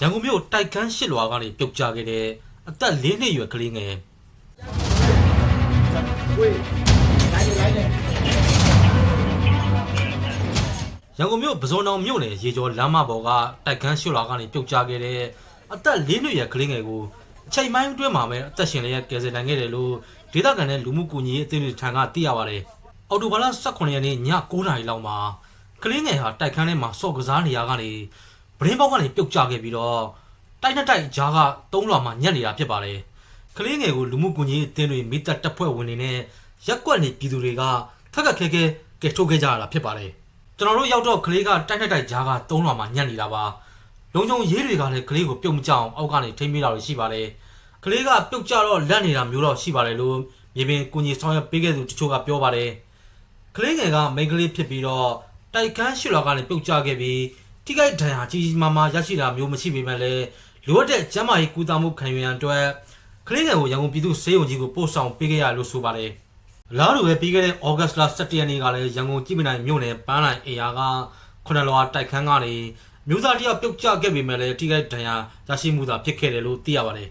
ရန်ကုန်မြို့တိုက်ခန်းရှစ်လွာကနေပြုတ်ကျခဲ့တဲ့အသက်၄နှစ်အရွယ်ကလေးငယ်ရန်ကုန်မြို့ပဇွန်တောင်မြို့နယ်ရေကျော်လမ်းမပေါ်ကတိုက်ခန်းရှစ်လွာကနေပြုတ်ကျခဲ့တဲ့အသက်၄နှစ်အရွယ်ကလေးငယ်ကိုအချိန်ပိုင်းအတွင်းမှာပဲအသက်ရှင်လျက်ကယ်ဆယ်နိုင်ခဲ့တယ်လို့ဒေသခံတဲ့လူမှုကူညီရေးအသင်းတွေထံကသိရပါတယ်။အော်တိုဘာလ18ရက်နေ့ည9:00နာရီလောက်မှာကလေးငယ်ဟာတိုက်ခန်းထဲမှာစော့ကစားနေရကနေ ပရင်းပေါက်ကနေပြုတ်ကျခဲ့ပြီးတော့တိုက်နဲ့တိုက်ကြားကသုံးလွာမှာညက်နေတာဖြစ်ပါတယ်။ကလေးငယ်ကိုလူမှုကွန်ရက်အသင်းတွေမိသက်တပ်ဖွဲ့ဝင်တွေနဲ့ရက်ကွက်နေပြည်သူတွေကခက်ခက်ခဲခဲကဲထုတ်ခဲ့ကြရတာဖြစ်ပါတယ်။ကျွန်တော်တို့ရောက်တော့ကလေးကတိုက်နဲ့တိုက်ကြားကသုံးလွာမှာညက်နေတာပါ။လုံခြုံရေးတွေကလည်းကလေးကိုပြုတ်မကြအောင်အောက်ကနေထိမ့်မိတာတွေရှိပါတယ်။ကလေးကပြုတ်ကြတော့လက်နေတာမျိုးတော့ရှိပါတယ်လို့မြေပြင်ကွန်ရက်ဆောင်ရွက်ပေးခဲ့သူတချို့ကပြောပါတယ်။ကလေးငယ်ကမိန်းကလေးဖြစ်ပြီးတော့တိုက်ခန်းရှစ်လွာကနေပြုတ်ကျခဲ့ပြီး ထိခိုက်ဒဏ်ရာကြီးကြီးမားမားရရှိတာမျိုးမရှိပေမဲ့လည်းလိုအပ်တဲ့ကျန်းမာရေးကုသမှုခံယူရန်အတွက်ကလေးငယ်ကိုရန်ကုန်ပြည်သူ့ဆေးရုံကြီးကိုပို့ဆောင်ပေးခဲ့ရလို့ဆိုပါတယ်။အလားတူပဲပြီးခဲ့တဲ့ဩဂတ်စ်လ17ရက်နေ့ကလည်းရန်ကုန်ကြည်မနိုင်မြို့နယ်ပန်းလိုက်အေယာကခုနလွာတိုက်ခန်းကနေမြို့သားတယောက်ပြုတ်ကျခဲ့ပေမဲ့လည်းထိခိုက်ဒဏ်ရာရရှိမှုသာဖြစ်ခဲ့တယ်လို့သိရပါတယ်